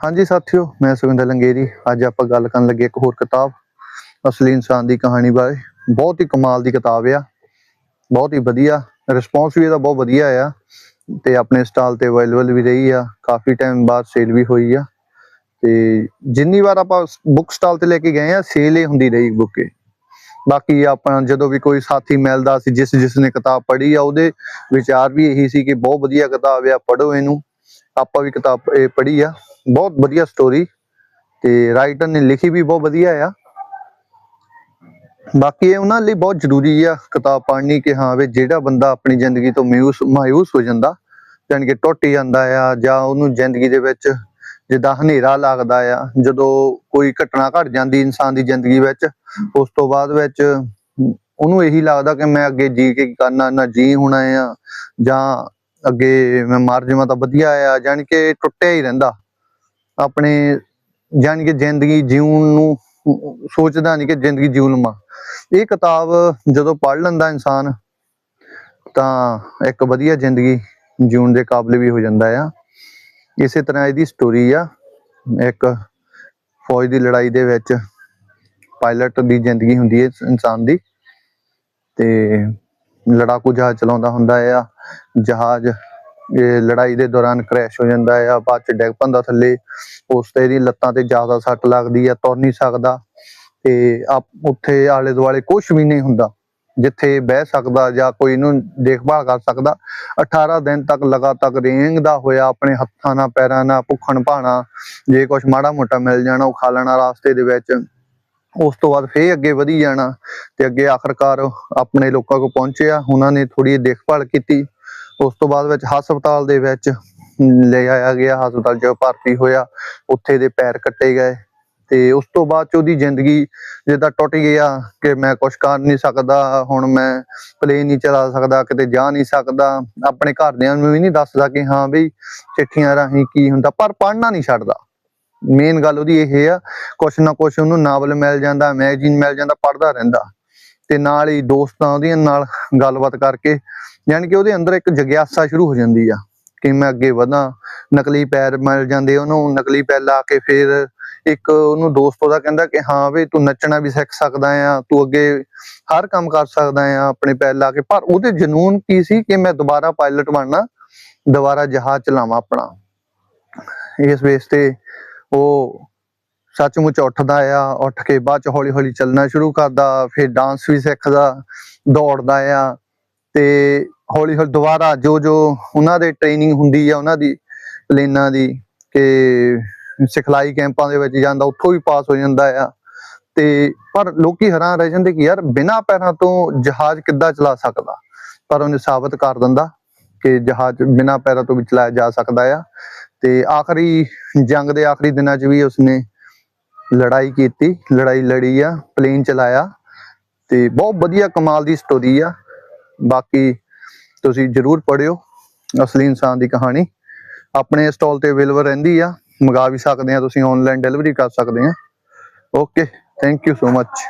ਹਾਂਜੀ ਸਾਥੀਓ, ਮੈਂ ਸੁਖਿੰਦਰ ਲੰਗੇਰੀ। ਅੱਜ ਆਪਾਂ ਗੱਲ ਕਰਨ ਲੱਗੇ ਇੱਕ ਹੋਰ ਕਿਤਾਬ, ਅਸਲੀ ਇਨਸਾਨ ਦੀ ਕਹਾਣੀ ਬਾਰੇ। ਬਹੁਤ ਹੀ ਕਮਾਲ ਦੀ ਕਿਤਾਬ ਆ। ਬਹੁਤ ਹੀ ਵਧੀਆ। ਰਿਸਪੌਂਸ ਵੀ ਇਹਦਾ ਬਹੁਤ ਵਧੀਆ ਆ। ਤੇ ਆਪਣੇ ਸਟਾਲ ਤੇ ਅਵੇਲੇਬਲ ਵੀ ਰਹੀ ਆ। ਕਾਫੀ ਟਾਈਮ ਬਾਅਦ ਸੇਲ ਵੀ ਹੋਈ ਆ। ਤੇ ਜਿੰਨੀ ਵਾਰ ਆਪਾਂ ਬੁੱਕ ਸਟਾਲ ਤੇ ਲੈ ਕੇ ਗਏ ਆ ਸੇਲ ਹੀ ਹੁੰਦੀ ਰਹੀ ਬੁੱਕ ਇਹ। ਬਾਕੀ ਆਪਾਂ ਜਦੋਂ ਵੀ ਕੋਈ ਸਾਥੀ ਮਿਲਦਾ ਸੀ ਜਿਸ ਜਿਸ ਨੇ ਕਿਤਾਬ ਪੜ੍ਹੀ ਆ, ਉਹਦੇ ਵਿਚਾਰ ਵੀ ਇਹੀ ਸੀ ਕਿ ਬਹੁਤ ਵਧੀਆ ਕਿਤਾਬ ਆ, ਪੜ੍ਹੋ ਇਹਨੂੰ। ਆਪਾਂ ਵੀ ਕਿਤਾਬ, ਇਹ ਪੜ੍ਹੀ ਆ। ਬਹੁਤ ਵਧੀਆ ਸਟੋਰੀ ਤੇ ਰਾਈਟਰ ਨੇ ਲਿਖੀ ਵੀ ਬਹੁਤ ਵਧੀਆ ਆ। ਬਾਕੀ ਇਹ ਉਹਨਾਂ ਲਈ ਬਹੁਤ ਜ਼ਰੂਰੀ ਆ ਕਿਤਾਬ ਪੜ੍ਹਨੀ ਕਿ ਹਾਂ ਵੀ ਜਿਹੜਾ ਬੰਦਾ ਆਪਣੀ ਜ਼ਿੰਦਗੀ ਤੋਂ ਮਾਯੂਸ ਮਾਯੂਸ ਹੋ ਜਾਂਦਾ, ਜਾਣੀ ਕਿ ਟੁੱਟ ਜਾਂਦਾ ਆ ਜਾਂ ਉਹਨੂੰ ਜ਼ਿੰਦਗੀ ਦੇ ਵਿੱਚ ਜਿੱਦਾਂ ਹਨੇਰਾ ਲੱਗਦਾ ਆ, ਜਦੋਂ ਕੋਈ ਘਟਨਾ ਘਟ ਜਾਂਦੀ ਇਨਸਾਨ ਦੀ ਜ਼ਿੰਦਗੀ ਵਿੱਚ, ਉਸ ਤੋਂ ਬਾਅਦ ਵਿੱਚ ਉਹਨੂੰ ਇਹੀ ਲੱਗਦਾ ਕਿ ਮੈਂ ਅੱਗੇ ਜੀ ਕੇ ਕੀ ਕਰਨਾ, ਨਾ ਜੀ ਹੋਣਾ ਆ ਜਾਂ ਅੱਗੇ ਮੈਂ ਮਰ ਜਾਵਾਂ ਤਾਂ ਵਧੀਆ ਆ, ਜਾਣੀ ਕਿ ਟੁੱਟਿਆ ਹੀ ਰਹਿੰਦਾ। ਆਪਣੇ, ਜਾਣੀ ਕਿ ਜ਼ਿੰਦਗੀ ਜਿਉਣ ਨੂੰ ਸੋਚਦਾ ਨਹੀਂ ਕਿ ਜ਼ਿੰਦਗੀ ਜਿਉ ਲਵਾਂ ਇਹ ਕਿਤਾਬ ਜਦੋਂ ਪੜ੍ਹ ਲੈਂਦਾ ਇਨਸਾਨ, ਤਾਂ ਇੱਕ ਵਧੀਆ ਜ਼ਿੰਦਗੀ ਜਿਉਣ ਦੇ ਕਾਬਿਲ ਵੀ ਹੋ ਜਾਂਦਾ ਆ। ਇਸੇ ਤਰ੍ਹਾਂ ਇਹਦੀ ਸਟੋਰੀ ਆ, ਇੱਕ ਫੌਜ ਦੀ ਲੜਾਈ ਦੇ ਵਿੱਚ ਪਾਇਲਟ ਦੀ ਜ਼ਿੰਦਗੀ ਹੁੰਦੀ ਹੈ ਇਨਸਾਨ ਦੀ। ਤੇ ਲੜਾਕੂ ਜਹਾਜ਼ ਚਲਾਉਂਦਾ ਹੁੰਦਾ ਆ। ਜਹਾਜ਼, ਇਹ ਲੜਾਈ ਦੇ ਦੌਰਾਨ ਕ੍ਰੈਸ਼ ਹੋ ਜਾਂਦਾ ਆ, ਬਾਅਦ ਚ ਡਿੱਗ ਪੈਂਦਾ ਥੱਲੇ। ਉਸ ਤੇ ਇਹਦੀ ਲੱਤਾਂ ਤੇ ਜ਼ਿਆਦਾ ਸੱਟ ਲੱਗਦੀ ਆ, ਤੁਰ ਨਹੀਂ ਸਕਦਾ। ਤੇ ਆਪ ਉੱਥੇ ਆਲੇ ਦੁਆਲੇ ਕੁਝ ਵੀ ਨਹੀਂ ਹੁੰਦਾ। ਜਿੱਥੇ ਬਹਿ ਸਕਦਾ ਜਾਂ ਕੋਈ ਇਹਨੂੰ ਦੇਖਭਾਲ ਕਰ ਸਕਦਾ। 18 ਦਿਨ ਤੱਕ ਲਗਾਤਾਰ ਰੇਂਗਦਾ ਹੋਇਆ, ਆਪਣੇ ਹੱਥਾਂ ਨਾਲ, ਪੈਰਾਂ ਨਾਲ, ਭੁੱਖਣ ਭਾਣਾ, ਜੇ ਕੁਝ ਮਾੜਾ ਮੋਟਾ ਮਿਲ ਜਾਣਾ, ਉਹ ਖਾ ਲੈਣਾ, ਰਾਸਤੇ ਦੇ ਵਿੱਚ। ਉਸ ਤੋਂ ਬਾਅਦ ਫੇਰ ਅੱਗੇ ਵਧੀ ਜਾਣਾ ਤੇ ਅੱਗੇ ਆਖਰਕਾਰ ਆਪਣੇ ਲੋਕਾਂ ਕੋਲ ਪਹੁੰਚਿਆ, ਉਹਨਾਂ ਨੇ ਥੋੜੀ ਦੇਖਭਾਲ ਕੀਤੀ। ਉਸ ਤੋਂ ਬਾਅਦ ਵਿੱਚ ਹਸਪਤਾਲ ਦੇ ਵਿੱਚ ਲੈ ਆਇਆ ਗਿਆ, ਹਸਪਤਾਲ 'ਚ ਭਰਤੀ ਹੋਇਆ, ਉੱਥੇ ਦੇ ਪੈਰ ਕੱਟੇ ਗਏ ਤੇ ਉਸ ਤੋਂ ਬਾਅਦ 'ਚ ਉਹਦੀ ਜ਼ਿੰਦਗੀ ਜਿੱਦਾਂ ਟੁੱਟ ਗਿਆ ਕਿ ਮੈਂ ਕੁਝ ਕਰ ਨਹੀਂ ਸਕਦਾ, ਹੁਣ ਮੈਂ ਪਲੇਨ ਨਹੀਂ ਚਲਾ ਸਕਦਾ, ਕਿਤੇ ਜਾ ਨਹੀਂ ਸਕਦਾ, ਆਪਣੇ ਘਰਦਿਆਂ ਨੂੰ ਵੀ ਨਹੀਂ ਦੱਸਦਾ ਕਿ ਹਾਂ ਬਈ ਚਿੱਠੀਆਂ ਰਾਹੀਂ ਕੀ ਹੁੰਦਾ, ਪਰ ਪੜ੍ਹਨਾ ਨਹੀਂ ਛੱਡਦਾ। ਮੇਨ ਗੱਲ ਉਹਦੀ ਇਹ ਆ, ਕੁਛ ਨਾ ਕੁਛ ਉਹਨੂੰ ਨਾਵਲ ਮਿਲ ਜਾਂਦਾ ਮੈਗਜ਼ੀਨ ਮਿਲ ਜਾਂਦਾ, ਪੜ੍ਹਦਾ ਰਹਿੰਦਾ। ਤੇ ਨਾਲ ਹੀ ਦੋਸਤਾਂ ਉਹਦੀਆਂ ਨਾਲ ਗੱਲਬਾਤ ਕਰਕੇ, ਯਾਨੀ ਕਿ ਉਹਦੇ ਅੰਦਰ ਇੱਕ ਜਗਿਆਸਾ ਸ਼ੁਰੂ ਹੋ ਜਾਂਦੀ ਆ, ਕਿ ਮੈਂ ਅੱਗੇ ਵਧਾਂ, ਨਕਲੀ ਪੈਰ ਮਿਲ ਜਾਂਦੇ ਉਹਨੂੰ, ਨਕਲੀ ਪੈਰ ਲਾ ਕੇ ਫਿਰ ਇੱਕ ਉਹਨੂੰ ਦੋਸਤ ਉਹਦਾ ਕਹਿੰਦਾ ਕਿ ਹਾਂ ਵੀ ਤੂੰ ਨੱਚਣਾ ਵੀ ਸਿੱਖ ਸਕਦਾ ਆ, ਤੂੰ ਅੱਗੇ ਹਰ ਕੰਮ ਕਰ ਸਕਦਾ ਆ, ਆਪਣੇ ਪੈਰ ਲਾ ਕੇ। ਪਰ ਉਹਦੇ ਜਨੂਨ ਕੀ ਸੀ ਕਿ ਮੈਂ ਦੁਬਾਰਾ ਪਾਇਲਟ ਬਣਨਾ, ਦੁਬਾਰਾ ਜਹਾਜ਼ ਚਲਾਵਾਂ ਆਪਣਾ। ਇਸ ਵੇਸ ਤੇ ਉਹ ਸੱਚਮੁੱਚ ਉੱਠਦਾ ਆ, ਉੱਠ ਕੇ ਬਾਅਦ ਚ ਹੌਲੀ ਹੌਲੀ ਚੱਲਣਾ ਸ਼ੁਰੂ ਕਰਦਾ, ਫਿਰ ਡਾਂਸ ਵੀ ਸਿੱਖਦਾ, ਦੌੜਦਾ ਆ ਤੇ ਹੌਲੀ ਹੌਲੀ ਦੁਬਾਰਾ ਜੋ ਜੋ ਉਹਨਾਂ ਦੇ ਟ੍ਰੇਨਿੰਗ ਹੁੰਦੀ ਆ, ਉਹਨਾਂ ਦੀ ਪਲੇਨਾਂ ਦੀ ਕਿ ਸਿਖਲਾਈ ਕੈਂਪਾਂ ਦੇ ਵਿੱਚ ਜਾਂਦਾ, ਉੱਥੋਂ ਵੀ ਪਾਸ ਹੋ ਜਾਂਦਾ ਆ। ਤੇ ਪਰ ਲੋਕੀ ਹੈਰਾਨ ਰਹਿ ਜਾਂਦੇ ਕਿ ਯਾਰ ਬਿਨਾਂ ਪੈਰਾਂ ਤੋਂ ਜਹਾਜ਼ ਕਿੱਦਾਂ ਚਲਾ ਸਕਦਾ? ਪਰ ਉਹਨੇ ਸਾਬਤ ਕਰ ਦਿੰਦਾ ਕਿ ਜਹਾਜ਼ ਬਿਨਾਂ ਪੈਰਾਂ ਤੋਂ ਵੀ ਚਲਾਇਆ ਜਾ ਸਕਦਾ ਆ। ਤੇ ਆਖਰੀ ਜੰਗ ਦੇ ਆਖਰੀ ਦਿਨਾਂ 'ਚ ਵੀ ਉਸਨੇ ਲੜਾਈ ਕੀਤੀ, ਲੜਾਈ ਲੜੀ ਆ ਪਲੇਨ ਚਲਾਇਆ ਤੇ ਬਹੁਤ ਵਧੀਆ ਕਮਾਲ ਦੀ ਸਟੋਰੀ ਆ। ਬਾਕੀ ਤੁਸੀਂ ਜਰੂਰ ਪੜਿਓ ਅਸਲੀ ਇਨਸਾਨ ਦੀ ਕਹਾਣੀ। ਆਪਣੇ ਸਟਾਲ ਤੇ ਅਵੇਲੇਬਲ ਰਹਿੰਦੀ ਆ, ਮੰਗਾ ਵੀ ਸਕਦੇ ਆ ਤੁਸੀਂ ਆਨਲਾਈਨ ਡਿਲੀਵਰੀ ਕਰ ਸਕਦੇ ਆ। Okay thank you so much